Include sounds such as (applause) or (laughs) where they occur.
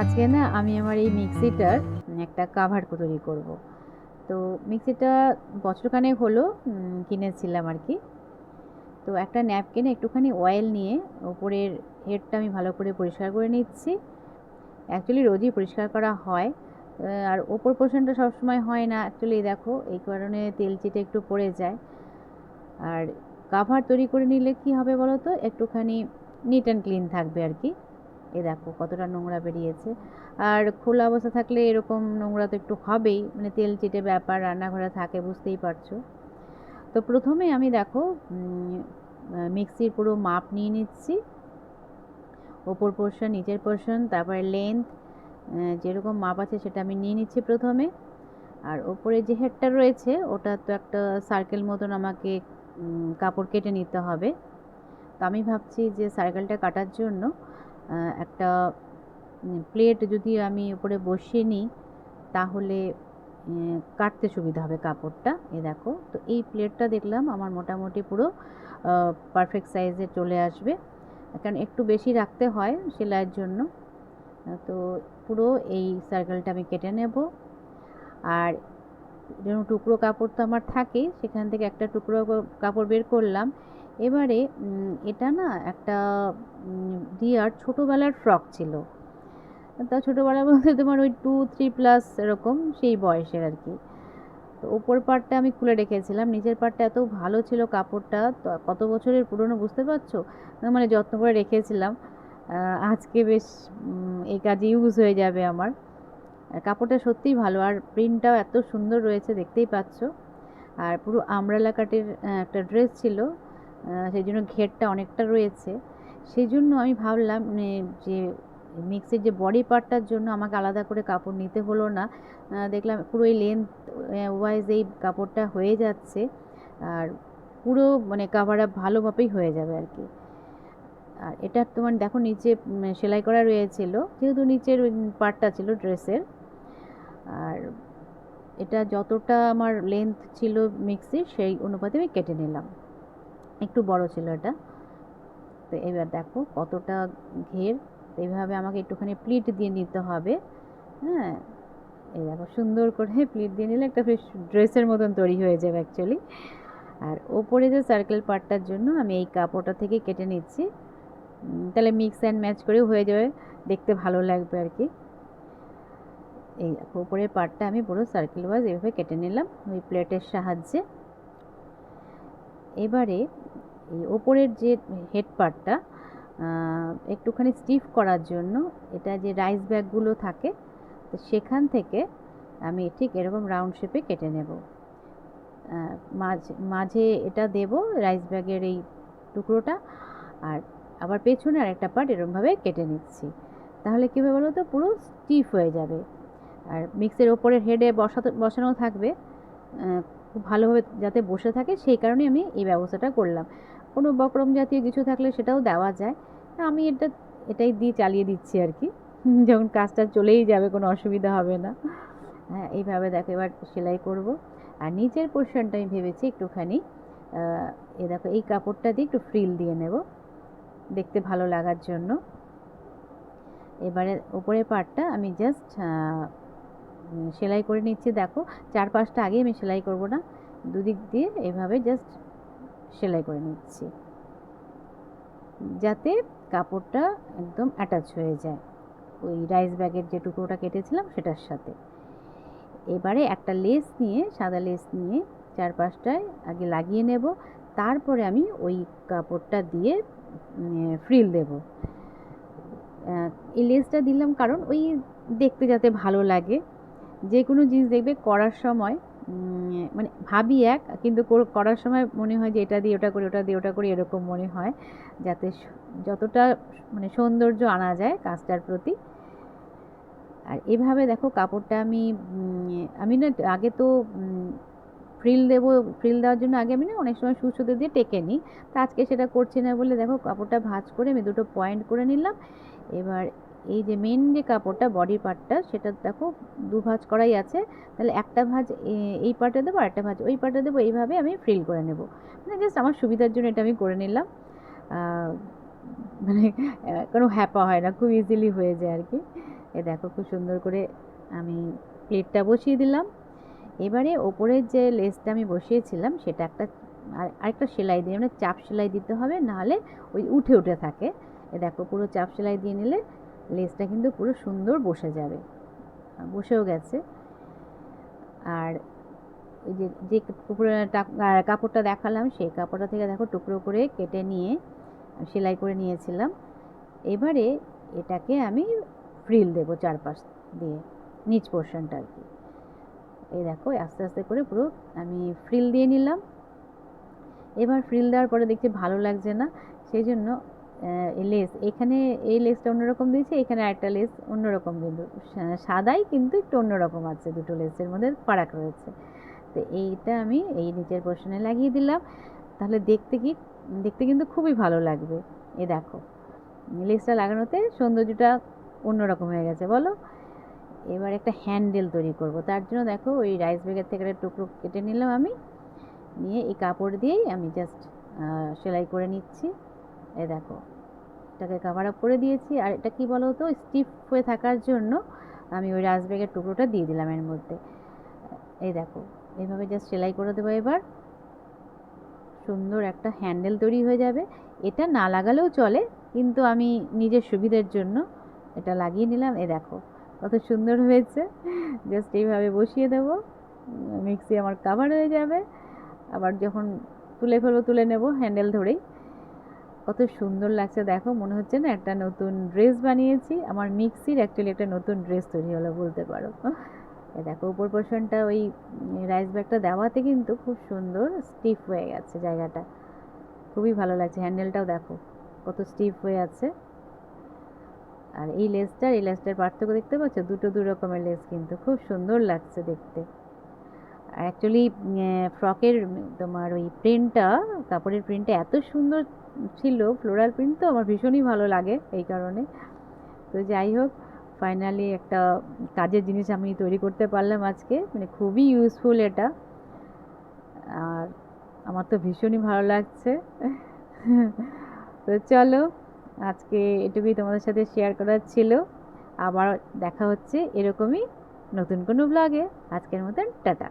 আজকে না আমি আমার এই মিক্সিটার একটা কাভার তৈরি করব। তো মিক্সিটা বছরখানেক হলো কিনেছিলাম আর কি। তো একটা ন্যাপকিনে একটুখানি অয়েল নিয়ে ওপরের হেডটা আমি ভালো করে পরিষ্কার করে নিচ্ছি। অ্যাকচুয়ালি রোজই পরিষ্কার করা হয়। আর ওপর পোর্শনটা সবসময় হয় না। অ্যাকচুয়ালি দেখো, এই কারণে তেল চিটে একটু পড়ে যায়। আর কাভার তৈরি করে নিলে কি হবে বলো তো একটুখানি নিট অ্যান্ড ক্লিন থাকবে আর কি। এ দেখো কতটা নোংরা বেরিয়েছে। আর খোলা অবস্থা থাকলে এরকম নোংরা তো একটু হবেই মানে তেল চিটে ব্যাপার, রান্নাঘরে থাকে, বুঝতেই পারছ। তো প্রথমে আমি দেখো মিক্সির পুরো মাপ নিয়ে নিচ্ছি। ওপর পোর্শন, নিচের পোর্শন, তারপরে লেন্থ যেরকম মাপ আছে সেটা আমি নিয়ে নিচ্ছি প্রথমে। আর ওপরে যে হেডটা রয়েছে, ওটা তো একটা সার্কেল মতন আমাকে কাপড় কেটে নিতে হবে। তো আমি ভাবছি যে সার্কেলটা কাটার জন্য একটা প্লেট যদি আমি উপরে বসিয়ে নিই, তাহলে কাটতে সুবিধা হবে কাপড়টা। এ দেখো, তো এই প্লেটটা দেখলাম, আমার মোটামুটি পুরো পারফেক্ট সাইজে চলে আসবে। কারণ একটু বেশি রাখতে হয় সেলাইয়ের জন্য। তো পুরো এই সার্কেলটা আমি কেটে নেব। আর যেরকম টুকরো কাপড় তো আমার থাকেই, সেখান থেকে একটা টুকরো কাপড় বের করলাম। এবারে এটা না একটা দিয়ার ছোটোবেলার ফ্রক ছিল। তা ছোটোবেলা বলতে তোমার ওই টু থ্রি প্লাস এরকম, সেই বয়সের আর কি। তো ওপর পার্টটা আমি খুলে রেখেছিলাম, নিচের পার্টটা এত ভালো ছিল কাপড়টা কত বছরের পুরনো বুঝতে পারছ? মানে যত্ন করে রেখেছিলাম। আজকে বেশ এই কাজে ইউজ হয়ে যাবে আমার। কাপড়টা সত্যিই ভালো, আর প্রিন্টটাও এত সুন্দর রয়েছে, দেখতেই পাচ্ছ। আর পুরো আমরালা কাটের একটা ড্রেস ছিল সেই জন্য ঘেরটা অনেকটা রয়েছে। সেই জন্য আমি ভাবলাম মানে যে মিক্সির যে বডি পার্টটার জন্য আমাকে আলাদা করে কাপড় নিতে হলো না। দেখলাম পুরো এই লেন্থ ওয়াইজ এই কাপড়টা হয়ে যাচ্ছে আর পুরো মানে কাভার আপ ভালোভাবেই হয়ে যাবে আর কি। আর এটা তোমার দেখো নিচে সেলাই করা রয়েছিল, যেহেতু নিচের পার্টটা ছিল ড্রেসের আর এটা যতটা আমার লেন্থ ছিল মিক্সির সেই অনুপাতে আমি কেটে নিলাম। একটু বড় ছিল এটা। তো এবার দেখো কতটা ঘের। এইভাবে আমাকে একটুখানি প্লিট দিয়ে নিতে হবে। হ্যাঁ এই দেখো সুন্দর করে (laughs) প্লিট দিয়ে নিলে একটা বেশ ড্রেসের মতন তৈরি হয়ে যাবে অ্যাকচুয়ালি আর ওপরে যে সার্কেল পার্টটার জন্য আমি এই কাপড়টা থেকে কেটে নিচ্ছি। তাহলে মিক্স অ্যান্ড ম্যাচ করেও হয়ে যাবে। দেখতে ভালো লাগবে আর কি। এই দেখো উপরের পার্টটা আমি পুরো সার্কেল ওয়াইজ এভাবে কেটে নিলাম। ওই প্লেটের সাহায্যে। এবারে এই ওপরের যে হেড পার্টটা একটুখানি স্টিফ করার জন্য এটা যে রাইস ব্যাগগুলো থাকে, তো সেখান থেকে আমি ঠিক এরকম রাউন্ড শেপে কেটে নেব। মাঝ- মাঝে এটা দেব রাইস ব্যাগের এই টুকরোটা, আর আবার পেছনে আর একটা পার্ট এরকমভাবে কেটে নিচ্ছি। তাহলে কী হবে বলো তো পুরো স্টিফ হয়ে যাবে। আর মিক্সের ওপরের হেডে বসাতে, বসানো থাকবে। খুব ভালোভাবে যাতে বসে থাকে, সেই কারণে আমি এই ব্যবস্থাটা করলাম। কোনো বকরম জাতীয় কিছু থাকলে সেটাও দেওয়া যায়। তা আমি এটা, এটাই দিয়ে চালিয়ে দিচ্ছি আর কি। (laughs) যখন কাজটা চলেই যাবে, কোনো অসুবিধা হবে না। হ্যাঁ এইভাবে দেখো, এবার সেলাই করব। আর নিচের পোর্শনটা আমি ভেবেছি একটুখানি এ দেখো, এই কাপড়টা দিয়ে একটু ফ্রিল দিয়ে নেব। দেখতে ভালো লাগার জন্য। এবারে উপরের পার্টটা আমি জাস্ট সেলাই করে নিচ্ছি। দেখো চার পাঁচটা আগে আমি সেলাই করব না। দুদিক দিয়ে এভাবে জাস্ট সেলাই করে নিচ্ছি। যাতে কাপড়টা একদম অ্যাটাচ হয়ে যায়। ওই রাইস ব্যাগের যে টুকরোটা কেটেছিলাম সেটার সাথে। এবারে একটা লেস নিয়ে, সাদা লেস নিয়ে চার পাঁচটায় আগে লাগিয়ে নেব। তারপরে আমি ওই কাপড়টা দিয়ে ফ্রিল দেব। এই লেসটা দিলাম কারণ ওই দেখতে যাতে ভালো লাগে। যে কোনো জিনিস দেখবে করার সময় মানে ভাবি এক, কিন্তু করার সময় মনে হয় যে এটা দিয়ে, ওটা করি, ওটা দিয়ে, ওটা করি এরকম মনে হয়, যাতে যতটা মানে সৌন্দর্য আনা যায় কাজটার প্রতি। আর এভাবে দেখো কাপড়টা আমি আমি না আগে তো ফ্রিল দেবো ফ্রিল দেওয়ার জন্য আগে আমি না অনেক সময় সুসুতো দিয়ে টেকে নিই। তো আজকে সেটা করছি না বলে দেখো কাপড়টা ভাঁজ করে আমি দুটো পয়েন্ট করে নিলাম। এবার এই যে মেন যে কাপড়টা বডি পার্টটা সেটা দেখো দু ভাঁজ করাই আছে। তাহলে একটা ভাঁজ এই পার্টে দেবো একটা ভাঁজ। ওই পার্টে দেবো, এইভাবে আমি ফ্রিল করে নেব। মানে জাস্ট আমার সুবিধার জন্য এটা আমি করে নিলাম। মানে কোনো হ্যাপা হয় না, খুব ইজিলি হয়ে যায় আর কি। এ দেখো খুব সুন্দর করে আমি প্লেটটা বসিয়ে দিলাম। এবারে ওপরের যে লেসটা আমি বসিয়েছিলাম, সেটা একটা, আর, আরেকটা সেলাই দিয়ে মানে চাপ সেলাই দিতে হবে, নাহলে ওই উঠে উঠে থাকে। এ দেখো পুরো চাপ সেলাই দিয়ে নিলে লেসটা কিন্তু পুরো সুন্দর বসে যাবে। বসেও গেছে। আর ওই যে যে কাপড়টা দেখালাম, সেই কাপড়টা থেকে দেখো টুকরো করে কেটে নিয়ে সেলাই করে নিয়েছিলাম। এবারে এটাকে আমি ফ্রিল দেবো চারপাশ দিয়ে, নিচ পোর্শনটা আর কি। এই দেখো, আস্তে আস্তে করে পুরো আমি ফ্রিল দিয়ে নিলাম। এবার ফ্রিল দেওয়ার পরে দেখছি ভালো লাগছে না, সেই জন্য লেস এখানে এই লেসটা অন্যরকম দিয়েছি, এখানে আরেকটা লেস অন্যরকম কিন্তু সাদাই কিন্তু একটু অন্যরকম আছে। দুটো লেসের মধ্যে ফারাক রয়েছে। তো এইটা আমি এই নিচের পোর্শনে লাগিয়ে দিলাম। তাহলে দেখতে কি, দেখতে কিন্তু খুবই ভালো লাগবে। এই দেখো লেসটা লাগানোতে সৌন্দর্যটা অন্যরকম হয়ে গেছে, বলো। এবার একটা হ্যান্ডেল তৈরি করব। তার জন্য দেখো, ওই রাইস ব্যাগের থেকে একটা টুকরো কেটে নিলাম আমি। নিয়ে এই কাপড় দিয়েই আমি জাস্ট সেলাই করে নিচ্ছি। এ দেখো। এটাকে কাভার আপ করে দিয়েছি। আর এটা কি বলো তো স্টিফ হয়ে থাকার জন্য আমি ওই রাইস ব্যাগের টুকরোটা দিয়ে দিলাম এর মধ্যে। এই দেখো এইভাবে জাস্ট সেলাই করে দেবো এবার। সুন্দর একটা হ্যান্ডেল তৈরি হয়ে যাবে। এটা না লাগালেও চলে, কিন্তু আমি নিজের সুবিধার জন্য এটা লাগিয়ে নিলাম। এ দেখো, কত সুন্দর হয়েছে। জাস্ট এইভাবে বসিয়ে দেবো। মিক্সি আমার কাভার হয়ে যাবে। আবার যখন তুলে ফেলব, তুলে নেব হ্যান্ডেল ধরেই। কত সুন্দর লাগছে। দেখো, মনে হচ্ছে না একটা নতুন ড্রেস বানিয়েছি। আমার মিক্সির অ্যাকচুয়ালি একটা নতুন ড্রেস তৈরি হলো বলতে পারো। দেখো, উপর পোর্শনটা ওই রাইস ব্যাগটা দেওয়াতে কিন্তু খুব সুন্দর স্টিফ হয়ে গেছে জায়গাটা। খুবই ভালো লাগছে। হ্যান্ডেলটাও দেখো, কত স্টিফ হয়ে আছে। আর এই লেসটার এই লেসটার পার্থক্য দেখতে পাচ্ছ? দুটো দু রকমের লেস কিন্তু। খুব সুন্দর লাগছে দেখতে। অ্যাকচুয়ালি ফ্রকের তোমার ওই প্রিন্টটা কাপড়ের প্রিন্টটা এত সুন্দর ছিল ফ্লোরাল প্রিন্ট তো আমার ভীষণই ভালো লাগে এই কারণে। তো যাই হোক ফাইনালি একটা কাজের জিনিস আমি তৈরি করতে পারলাম আজকে মানে খুবই ইউজফুল এটা। আর আমার তো ভীষণই ভালো লাগছে। তো চলো, আজকে এটুকুই তোমাদের সাথে শেয়ার করার ছিল। আবার দেখা হচ্ছে এরকমই নতুন কোনো ব্লগে আজকের মতন, টাটা।